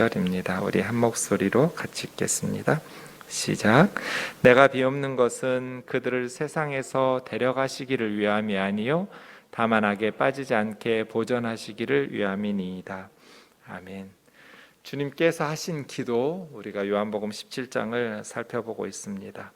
절입니다. 우리 한 목소리로 같이 읽겠습니다. 시작. 내가 비옵는 것은 그들을 세상에서 데려가시기를 위함이 아니요 다만 악에 빠지지 않게 보존하시기를 위함이니이다. 아멘. 주님께서 하신 기도 우리가 요한복음 17장을 살펴보고 있습니다.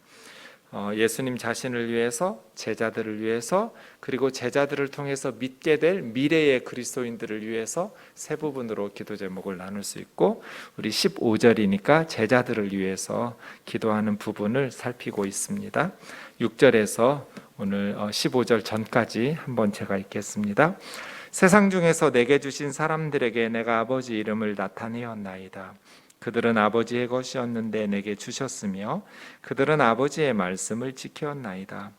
어, 예수님 자신을 위해서 제자들을 위해서 그리고 제자들을 통해서 믿게 될 미래의 그리스도인들을 위해서 세 부분으로 기도 제목을 나눌 수 있고 우리 15절이니까 제자들을 위해서 기도하는 부분을 살피고 있습니다. 6절에서 오늘 15절 전까지 한번 제가 읽겠습니다. 세상 중에서 내게 주신 사람들에게 내가 아버지 이름을 나타내었나이다. 그들은 아버지의 것이었는데 내게 주셨으며 그들은 아버지의 말씀을 지켰나이다.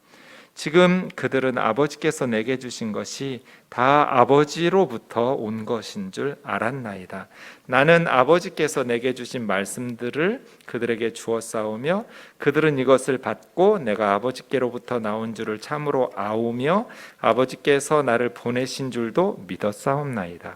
지금 그들은 아버지께서 내게 주신 것이 다 아버지로부터 온 것인 줄 알았나이다. 나는 아버지께서 내게 주신 말씀들을 그들에게 주었사오며 그들은 이것을 받고 내가 아버지께로부터 나온 줄을 참으로 아오며 아버지께서 나를 보내신 줄도 믿었사옵나이다.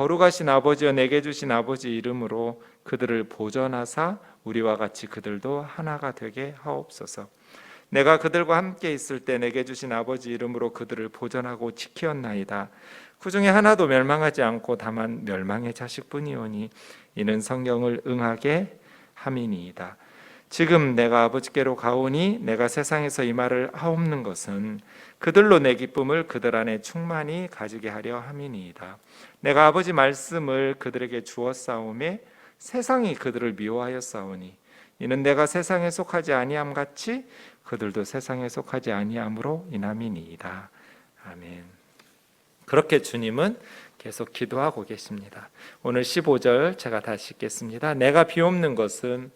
거룩하신 아버지여 내게 주신 아버지 이름으로 그들을 보전하사 우리와 같이 그들도 하나가 되게 하옵소서. 내가 그들과 함께 있을 때 내게 주신 아버지 이름으로 그들을 보전하고 지키었나이다. 그 중에 하나도 멸망하지 않고 다만 멸망의 자식뿐이오니 이는 성경을 응하게 함이니이다. 지금 내가 아버지께로 가오니 내가 세상에서 이 말을 하옵는 것은 그들로 내 기쁨을 그들 안에 충만히 가지게 하려 함이니이다. 내가 아버지 말씀을 그들에게 주었사오매 세상이 그들을 미워하였사오니 이는 내가 세상에 속하지 아니함 같이 그들도 세상에 속하지 아니함으로 인함이니이다. 아멘. 그렇게 주님은 계속 기도하고 계십니다. 오늘 15절 제가 다시 읽겠습니다. 내가 비옵는 것은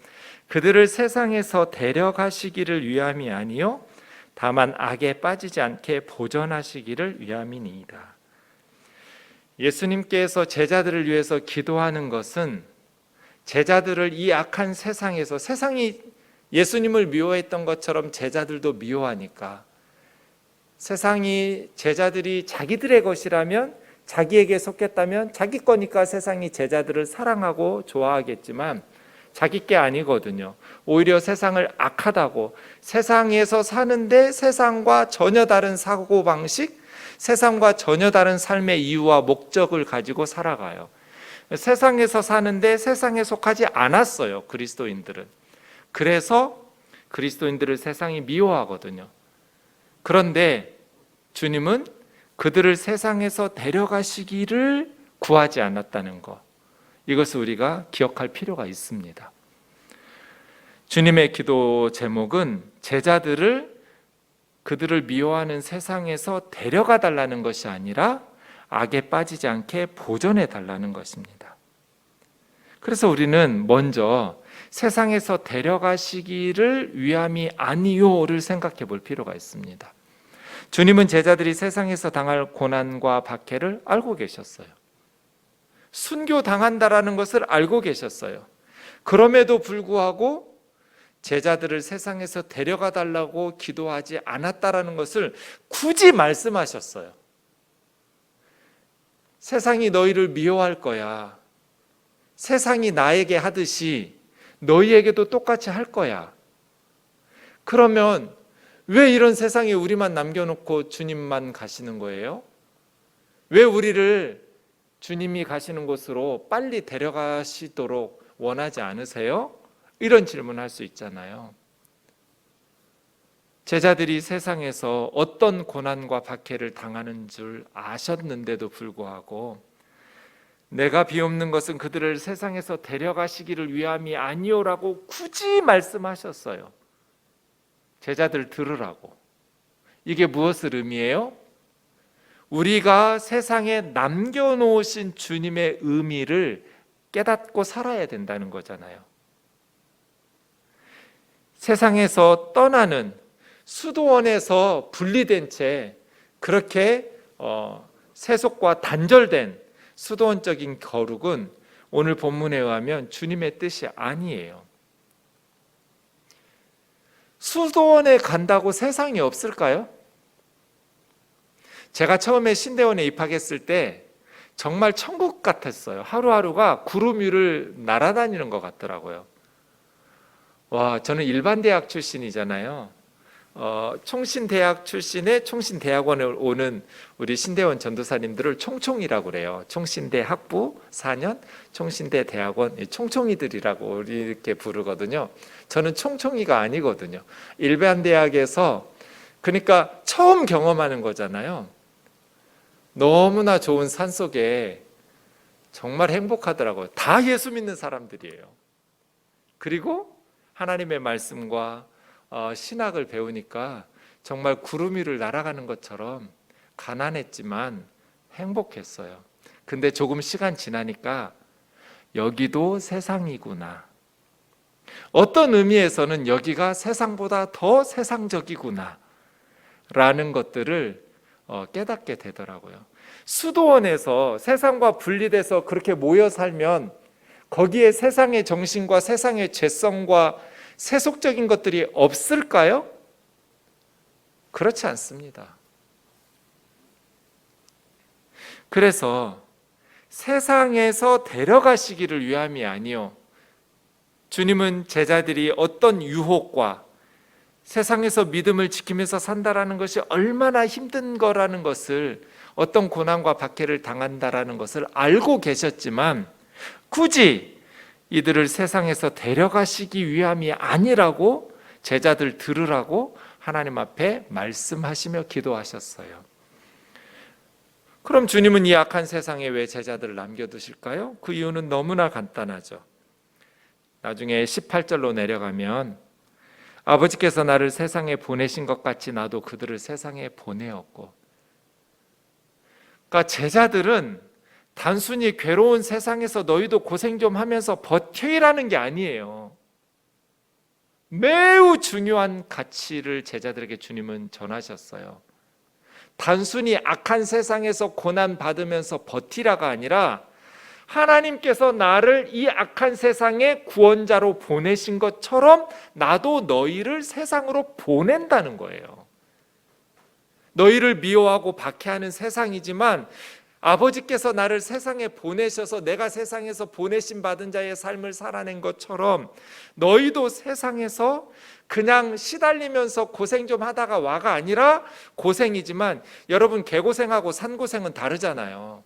그들을 세상에서 데려가시기를 위함이 아니요 다만 악에 빠지지 않게 보존하시기를 위함이니이다. 예수님께서 제자들을 위해서 기도하는 것은 제자들을 이 악한 세상에서 세상이 예수님을 미워했던 것처럼 제자들도 미워하니까 세상이 제자들이 자기들의 것이라면 자기에게 속했다면 자기 거니까 세상이 제자들을 사랑하고 좋아하겠지만 자기 게 아니거든요. 오히려 세상을 악하다고 세상에서 사는데 세상과 전혀 다른 사고 방식, 세상과 전혀 다른 삶의 이유와 목적을 가지고 살아가요. 세상에서 사는데 세상에 속하지 않았어요. 그리스도인들은. 그래서 그리스도인들을 세상이 미워하거든요. 그런데 주님은 그들을 세상에서 데려가시기를 구하지 않았다는 것. 이것을 우리가 기억할 필요가 있습니다. 주님의 기도 제목은 제자들을 그들을 미워하는 세상에서 데려가 달라는 것이 아니라 악에 빠지지 않게 보존해 달라는 것입니다. 그래서 우리는 먼저 세상에서 데려가시기를 위함이 아니요를 생각해 볼 필요가 있습니다. 주님은 제자들이 세상에서 당할 고난과 박해를 알고 계셨어요. 순교 당한다라는 것을 알고 계셨어요. 그럼에도 불구하고 제자들을 세상에서 데려가 달라고 기도하지 않았다라는 것을 굳이 말씀하셨어요. 세상이 너희를 미워할 거야. 세상이 나에게 하듯이 너희에게도 똑같이 할 거야. 그러면 왜 이런 세상에 우리만 남겨놓고 주님만 가시는 거예요? 왜 우리를 주님이 가시는 곳으로 빨리 데려가시도록 원하지 않으세요? 이런 질문할 수 있잖아요. 제자들이 세상에서 어떤 고난과 박해를 당하는 줄 아셨는데도 불구하고 내가 비옵는 것은 그들을 세상에서 데려가시기를 위함이 아니오라고 굳이 말씀하셨어요. 제자들 들으라고. 이게 무엇을 의미해요? 우리가 세상에 남겨놓으신 주님의 의미를 깨닫고 살아야 된다는 거잖아요. 세상에서 떠나는 수도원에서 분리된 채 그렇게 어, 세속과 단절된 수도원적인 거룩은 오늘 본문에 의하면 주님의 뜻이 아니에요. 수도원에 간다고 세상이 없을까요? 제가 처음에 신대원에 입학했을 때 정말 천국 같았어요. 하루하루가 구름 위를 날아다니는 것 같더라고요. 와, 저는 일반 대학 출신이잖아요. 어, 총신대학 출신의 총신대학원에 오는 우리 신대원 전도사님들을 총총이라고 그래요. 총신대 학부 4년, 총신대 대학원 총총이들이라고 이렇게 부르거든요. 저는 총총이가 아니거든요. 일반 대학에서 그러니까 처음 경험하는 거잖아요. 너무나 좋은 산 속에 정말 행복하더라고요. 다 예수 믿는 사람들이에요. 그리고 하나님의 말씀과 어, 신학을 배우니까 정말 구름 위를 날아가는 것처럼 가난했지만 행복했어요. 근데 조금 시간 지나니까 여기도 세상이구나. 어떤 의미에서는 여기가 세상보다 더 세상적이구나. 라는 것들을 어, 깨닫게 되더라고요. 수도원에서 세상과 분리돼서 그렇게 모여 살면 거기에 세상의 정신과 세상의 죄성과 세속적인 것들이 없을까요? 그렇지 않습니다. 그래서 세상에서 데려가시기를 위함이 아니요. 주님은 제자들이 어떤 유혹과 세상에서 믿음을 지키면서 산다라는 것이 얼마나 힘든 거라는 것을 어떤 고난과 박해를 당한다라는 것을 알고 계셨지만 굳이 이들을 세상에서 데려가시기 위함이 아니라고 제자들 들으라고 하나님 앞에 말씀하시며 기도하셨어요. 그럼 주님은 이 악한 세상에 왜 제자들을 남겨두실까요? 그 이유는 너무나 간단하죠. 나중에 18절로 내려가면 아버지께서 나를 세상에 보내신 것 같이 나도 그들을 세상에 보내었고. 그러니까 제자들은 단순히 괴로운 세상에서 너희도 고생 좀 하면서 버텨이라는 게 아니에요. 매우 중요한 가치를 제자들에게 주님은 전하셨어요. 단순히 악한 세상에서 고난 받으면서 버티라가 아니라 하나님께서 나를 이 악한 세상의 구원자로 보내신 것처럼 나도 너희를 세상으로 보낸다는 거예요. 너희를 미워하고 박해하는 세상이지만 아버지께서 나를 세상에 보내셔서 내가 세상에서 보내신 받은 자의 삶을 살아낸 것처럼 너희도 세상에서 그냥 시달리면서 고생 좀 하다가 와가 아니라 고생이지만 여러분 개고생하고 산고생은 다르잖아요.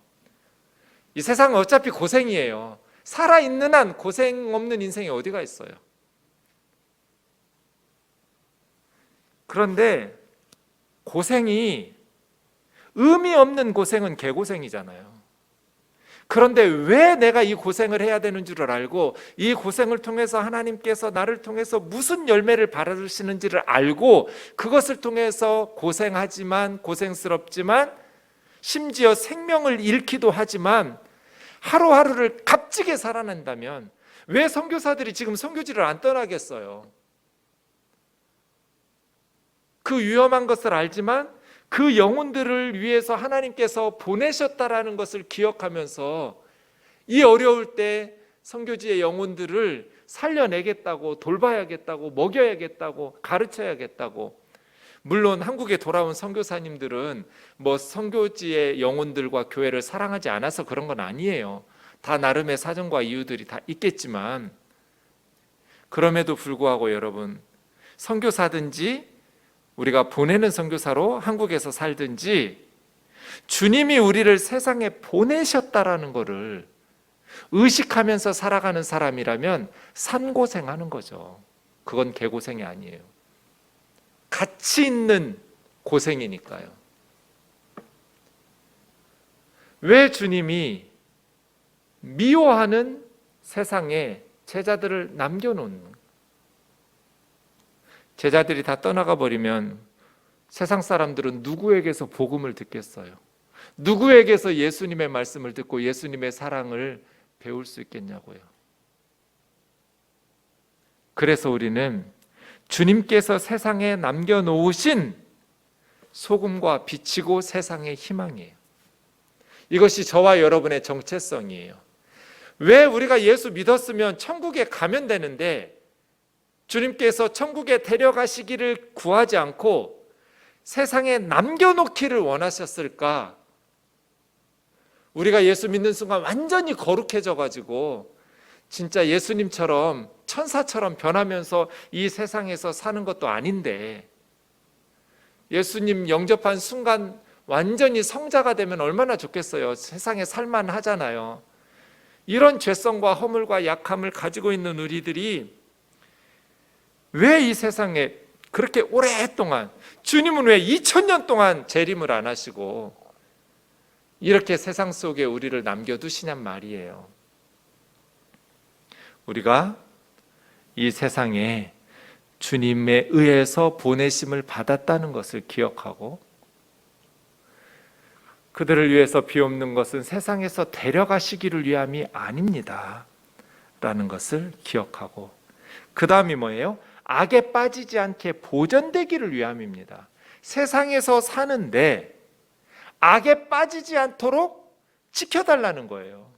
이 세상은 어차피 고생이에요. 살아있는 한 고생 없는 인생이 어디가 있어요? 그런데 고생이 의미 없는 고생은 개고생이잖아요. 그런데 왜 내가 이 고생을 해야 되는 줄을 알고 이 고생을 통해서 하나님께서 나를 통해서 무슨 열매를 바라시는지를 알고 그것을 통해서 고생하지만 고생스럽지만 심지어 생명을 잃기도 하지만 하루하루를 값지게 살아낸다면 왜 선교사들이 지금 선교지를 안 떠나겠어요? 그 위험한 것을 알지만 그 영혼들을 위해서 하나님께서 보내셨다라는 것을 기억하면서 이 어려울 때 선교지의 영혼들을 살려내겠다고 돌봐야겠다고 먹여야겠다고 가르쳐야겠다고 물론 한국에 돌아온 선교사님들은 뭐 선교지의 영혼들과 교회를 사랑하지 않아서 그런 건 아니에요. 다 나름의 사정과 이유들이 다 있겠지만 그럼에도 불구하고 여러분 선교사든지 우리가 보내는 선교사로 한국에서 살든지 주님이 우리를 세상에 보내셨다라는 것을 의식하면서 살아가는 사람이라면 산고생하는 거죠. 그건 개고생이 아니에요. 가치 있는 고생이니까요. 왜 주님이 미워하는 세상에 제자들을 남겨놓는 제자들이 다 떠나가 버리면 세상 사람들은 누구에게서 복음을 듣겠어요? 누구에게서 예수님의 말씀을 듣고 예수님의 사랑을 배울 수 있겠냐고요. 그래서 우리는 주님께서 세상에 남겨놓으신 소금과 빛이고 세상의 희망이에요. 이것이 저와 여러분의 정체성이에요. 왜 우리가 예수 믿었으면 천국에 가면 되는데 주님께서 천국에 데려가시기를 구하지 않고 세상에 남겨놓기를 원하셨을까? 우리가 예수 믿는 순간 완전히 거룩해져 가지고 진짜 예수님처럼 천사처럼 변하면서 이 세상에서 사는 것도 아닌데 예수님 영접한 순간 완전히 성자가 되면 얼마나 좋겠어요. 세상에 살만 하잖아요. 이런 죄성과 허물과 약함을 가지고 있는 우리들이 왜 이 세상에 그렇게 오랫동안 주님은 왜 2000년 동안 재림을 안 하시고 이렇게 세상 속에 우리를 남겨두시냔 말이에요. 우리가 이 세상에 주님에 의해서 보내심을 받았다는 것을 기억하고 그들을 위해서 비옵는 것은 세상에서 데려가시기를 위함이 아닙니다. 라는 것을 기억하고 그 다음이 뭐예요? 악에 빠지지 않게 보존되기를 위함입니다. 세상에서 사는데 악에 빠지지 않도록 지켜달라는 거예요.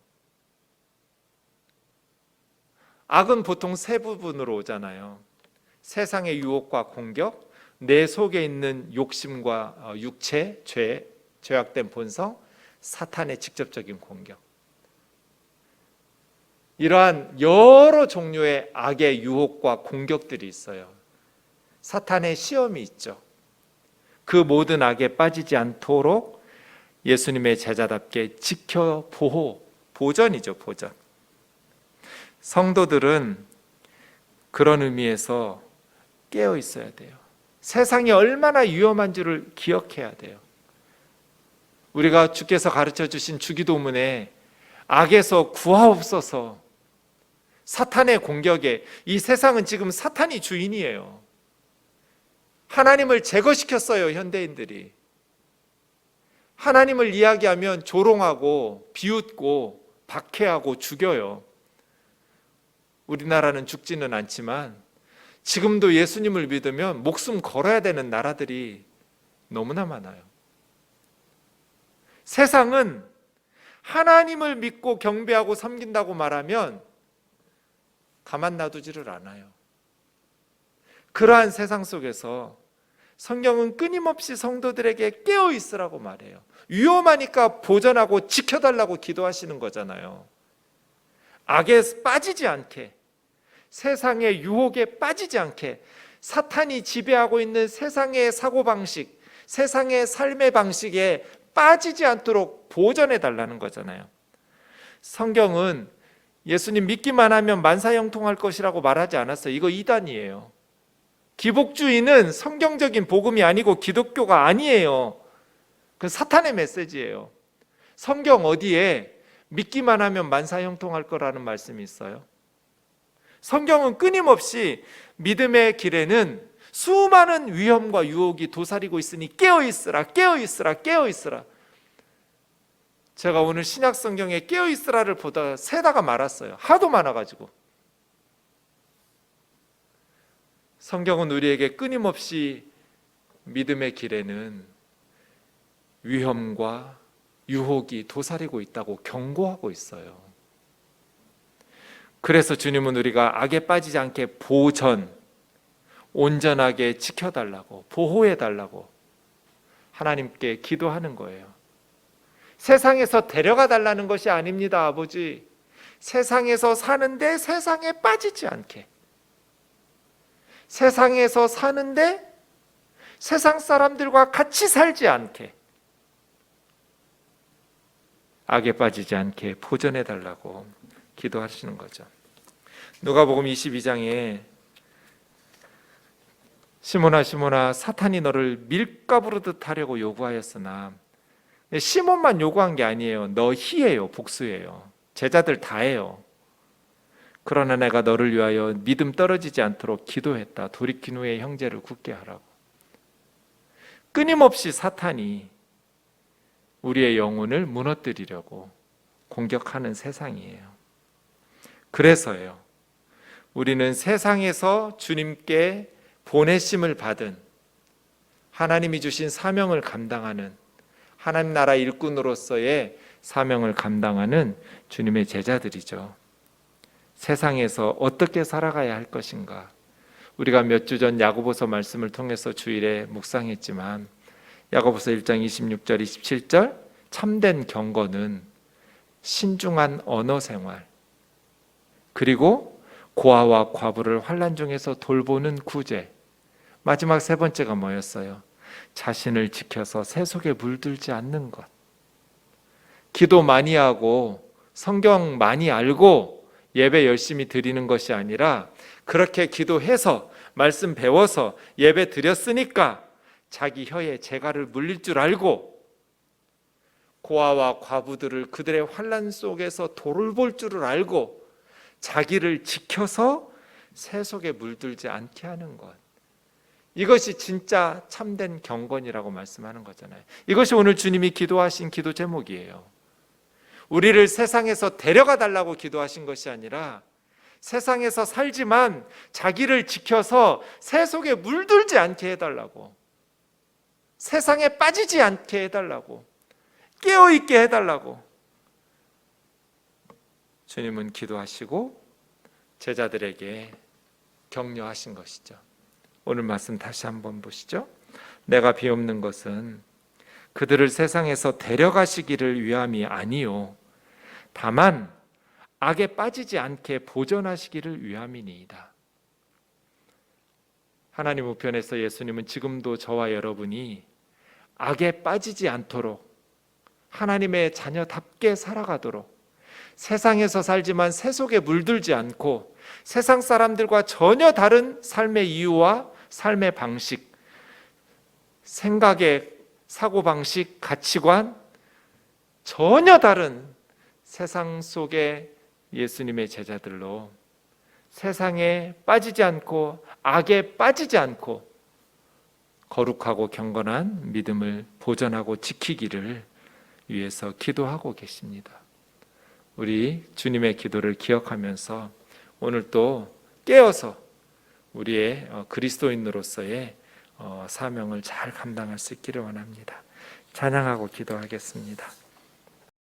악은 보통 세 부분으로 오잖아요. 세상의 유혹과 공격, 내 속에 있는 욕심과 어, 육체, 죄, 죄악된 본성, 사탄의 직접적인 공격. 이러한 여러 종류의 악의 유혹과 공격들이 있어요. 사탄의 시험이 있죠. 그 모든 악에 빠지지 않도록 예수님의 제자답게 지켜 보호, 보전이죠, 보전. 성도들은 그런 의미에서 깨어 있어야 돼요. 세상이 얼마나 위험한지를 기억해야 돼요. 우리가 주께서 가르쳐 주신 주기도문에 악에서 구하옵소서 사탄의 공격에 이 세상은 지금 사탄이 주인이에요. 하나님을 제거시켰어요, 현대인들이. 하나님을 이야기하면 조롱하고 비웃고 박해하고 죽여요. 우리나라는 죽지는 않지만 지금도 예수님을 믿으면 목숨 걸어야 되는 나라들이 너무나 많아요. 세상은 하나님을 믿고 경배하고 섬긴다고 말하면 가만 놔두지를 않아요. 그러한 세상 속에서 성경은 끊임없이 성도들에게 깨어 있으라고 말해요. 위험하니까 보전하고 지켜달라고 기도하시는 거잖아요. 악에 빠지지 않게, 세상의 유혹에 빠지지 않게, 사탄이 지배하고 있는 세상의 사고방식, 세상의 삶의 방식에 빠지지 않도록 보전해 달라는 거잖아요. 성경은 예수님 믿기만 하면 만사형통할 것이라고 말하지 않았어요. 이거 이단이에요. 기복주의는 성경적인 복음이 아니고 기독교가 아니에요. 그 사탄의 메시지예요. 성경 어디에 믿기만 하면 만사형통할 거라는 말씀이 있어요? 성경은 끊임없이 믿음의 길에는 수많은 위험과 유혹이 도사리고 있으니 깨어 있으라, 깨어 있으라, 깨어 있으라. 제가 오늘 신약 성경에 깨어 있으라를 보다 세다가 말았어요. 하도 많아 가지고. 성경은 우리에게 끊임없이 믿음의 길에는 위험과 유혹이 도사리고 있다고 경고하고 있어요. 그래서 주님은 우리가 악에 빠지지 않게 보전, 온전하게 지켜달라고, 보호해달라고 하나님께 기도하는 거예요. 세상에서 데려가 달라는 것이 아닙니다, 아버지. 세상에서 사는데 세상에 빠지지 않게. 세상에서 사는데 세상 사람들과 같이 살지 않게. 악에 빠지지 않게 보전해 달라고 기도하시는 거죠. 누가복음 22장에 시몬아 시몬아 사탄이 너를 밀가부르듯 하려고 요구하였으나 시몬만 요구한 게 아니에요. 너희예요. 복수예요. 제자들 다 해요. 그러나 내가 너를 위하여 믿음 떨어지지 않도록 기도했다. 돌이킨 후에 형제를 굳게 하라고. 끊임없이 사탄이 우리의 영혼을 무너뜨리려고 공격하는 세상이에요. 그래서요. 우리는 세상에서 주님께 보내심을 받은 하나님이 주신 사명을 감당하는 하나님 나라 일꾼으로서의 사명을 감당하는 주님의 제자들이죠. 세상에서 어떻게 살아가야 할 것인가? 우리가 몇 주 전 야고보서 말씀을 통해서 주일에 묵상했지만 야고보서 1장 26절 27절 참된 경건은 신중한 언어 생활 그리고 고아와 과부를 환란 중에서 돌보는 구제 마지막 세 번째가 뭐였어요? 자신을 지켜서 세속에 물들지 않는 것 기도 많이 하고 성경 많이 알고 예배 열심히 드리는 것이 아니라 그렇게 기도해서 말씀 배워서 예배 드렸으니까 자기 혀에 재갈을 물릴 줄 알고 고아와 과부들을 그들의 환란 속에서 돌을 볼 줄을 알고 자기를 지켜서 세속에 물들지 않게 하는 것. 이것이 진짜 참된 경건이라고 말씀하는 거잖아요. 이것이 오늘 주님이 기도하신 기도 제목이에요. 우리를 세상에서 데려가 달라고 기도하신 것이 아니라 세상에서 살지만 자기를 지켜서 세속에 물들지 않게 해달라고 세상에 빠지지 않게 해달라고 깨어 있게 해달라고 주님은 기도하시고 제자들에게 격려하신 것이죠. 오늘 말씀 다시 한번 보시죠. 내가 비옵는 것은 그들을 세상에서 데려가시기를 위함이 아니요 다만 악에 빠지지 않게 보존하시기를 위함이니이다. 하나님 우편에서 예수님은 지금도 저와 여러분이 악에 빠지지 않도록 하나님의 자녀답게 살아가도록 세상에서 살지만 세속에 물들지 않고 세상 사람들과 전혀 다른 삶의 이유와 삶의 방식, 생각의 사고 방식, 가치관 전혀 다른 세상 속의 예수님의 제자들로 세상에 빠지지 않고 악에 빠지지 않고 거룩하고 경건한 믿음을 보존하고 지키기를 위해서 기도하고 계십니다. 우리 주님의 기도를 기억하면서 오늘 또 깨어서 우리의 어, 그리스도인으로서의 어, 사명을 잘 감당할 수 있기를 원합니다. 찬양하고 기도하겠습니다.